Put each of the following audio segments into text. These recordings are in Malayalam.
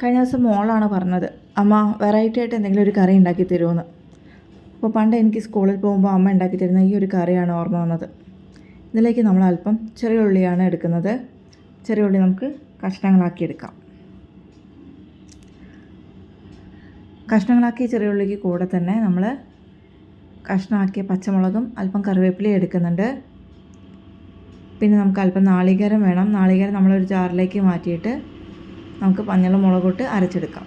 കഴിഞ്ഞ ദിവസം മോളാണ് പറഞ്ഞത് അമ്മ വെറൈറ്റി ആയിട്ട് എന്തെങ്കിലും ഒരു കറി ഉണ്ടാക്കി തരുമെന്ന്. അപ്പോൾ പണ്ട് എനിക്ക് സ്കൂളിൽ പോകുമ്പോൾ അമ്മ ഉണ്ടാക്കി തരുന്ന ഈ ഒരു കറിയാണ് ഓർമ്മ വന്നത്. ഇതിലേക്ക് നമ്മൾ അല്പം ചെറിയ ഉള്ളിയാണ് എടുക്കുന്നത്. ചെറിയ ഉള്ളി നമുക്ക് കഷ്ണങ്ങളാക്കി എടുക്കാം. കഷ്ണങ്ങളാക്കിയ ചെറിയ ഉള്ളിക്ക് കൂടെ തന്നെ നമ്മൾ കഷ്ണമാക്കിയ പച്ചമുളകും അല്പം കറിവേപ്പിലയും എടുക്കുന്നുണ്ട്. പിന്നെ നമുക്ക് അല്പം നാളികേരം വേണം. നാളികേരം നമ്മളൊരു ജാറിലേക്ക് മാറ്റിയിട്ട് നമുക്ക് മഞ്ഞളും ഇട്ട് അരച്ചെടുക്കാം.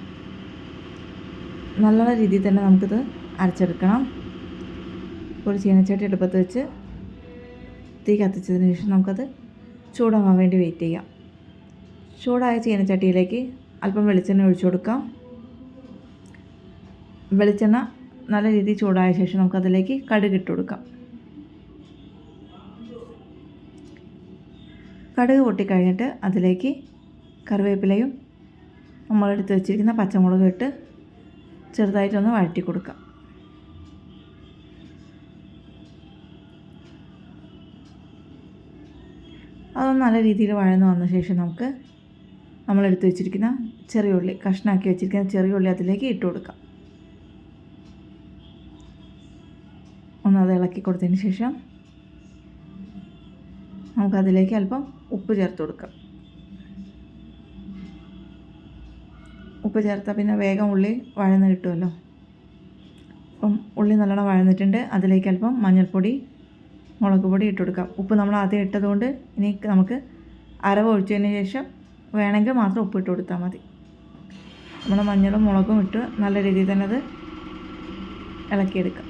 നല്ല രീതിയിൽ തന്നെ നമുക്കിത് അരച്ചെടുക്കണം. ഒരു ചീനച്ചട്ടി എടുപ്പത്ത് വെച്ച് തീ കത്തിച്ചതിന് ശേഷം നമുക്കത് ചൂടാവാൻ വേണ്ടി വെയിറ്റ് ചെയ്യാം. ചൂടായ ചീനച്ചട്ടിയിലേക്ക് അല്പം വെളിച്ചെണ്ണ ഒഴിച്ചു കൊടുക്കാം. വെളിച്ചെണ്ണ നല്ല രീതിയിൽ ചൂടായ ശേഷം നമുക്കതിലേക്ക് കടുക് ഇട്ട് കൊടുക്കാം. കടുക് പൊട്ടിക്കഴിഞ്ഞിട്ട് അതിലേക്ക് കറിവേപ്പിലയും നമ്മളെടുത്ത് വെച്ചിരിക്കുന്ന പച്ചമുളക് ഇട്ട് ചെറുതായിട്ടൊന്ന് വഴറ്റി കൊടുക്കാം. അതൊന്ന് നല്ല രീതിയിൽ വഴന്ന് വന്ന ശേഷം നമുക്ക് നമ്മളെടുത്ത് വെച്ചിരിക്കുന്ന ചെറിയ ഉള്ളി കഷ്ണാക്കി വെച്ചിരിക്കുന്ന ചെറിയ ഉള്ളി അതിലേക്ക് ഇട്ട് കൊടുക്കാം. ഒന്ന് അത് ഇളക്കി കൊടുത്തതിന് ശേഷം നമുക്കതിലേക്ക് അല്പം ഉപ്പ് ചേർത്ത് കൊടുക്കാം. ഉപ്പ് ചേർത്താൽ പിന്നെ വേഗം ഉള്ളി വഴന്ന് കിട്ടുമല്ലോ അപ്പം ഉള്ളി നല്ലോണം വഴന്നിട്ടുണ്ട്. അതിലേക്ക് അല്പം മഞ്ഞൾപ്പൊടി മുളക് പൊടി ഇട്ട് കൊടുക്കാം. ഉപ്പ് നമ്മൾ ആദ്യം ഇട്ടതുകൊണ്ട് ഇനി നമുക്ക് അരവ് ഒഴിച്ചതിന് ശേഷം വേണമെങ്കിൽ മാത്രം ഉപ്പ് ഇട്ട് കൊടുത്താൽ മതി. നമ്മൾ മഞ്ഞളും മുളകും ഇട്ട് നല്ല രീതിയിൽ തന്നെ അത് ഇളക്കിയെടുക്കാം.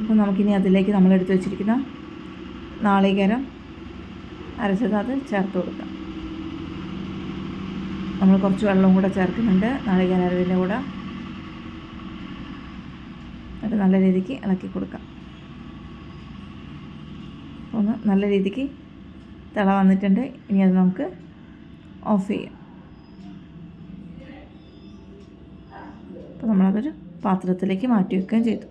അപ്പോൾ നമുക്കിനി അതിലേക്ക് നമ്മൾ എടുത്തു വെച്ചിരിക്കുന്ന നാളികേരം അരച്ചത് അത് ചേർത്ത് കൊടുക്കാം. നമ്മൾ കുറച്ച് വെള്ളവും കൂടെ ചേർക്കുന്നുണ്ട്. നാളികേര അരവിന്റെ കൂടെ അത് നല്ല രീതിക്ക് ഇളക്കി കൊടുക്കാം. ഒന്ന് നല്ല രീതിക്ക് തിള വന്നിട്ടുണ്ട്. ഇനി അത് നമുക്ക് ഓഫ് ചെയ്യാം. അപ്പോൾ നമ്മളതൊരു പാത്രത്തിലേക്ക് മാറ്റി വെക്കുകയും ചെയ്തു.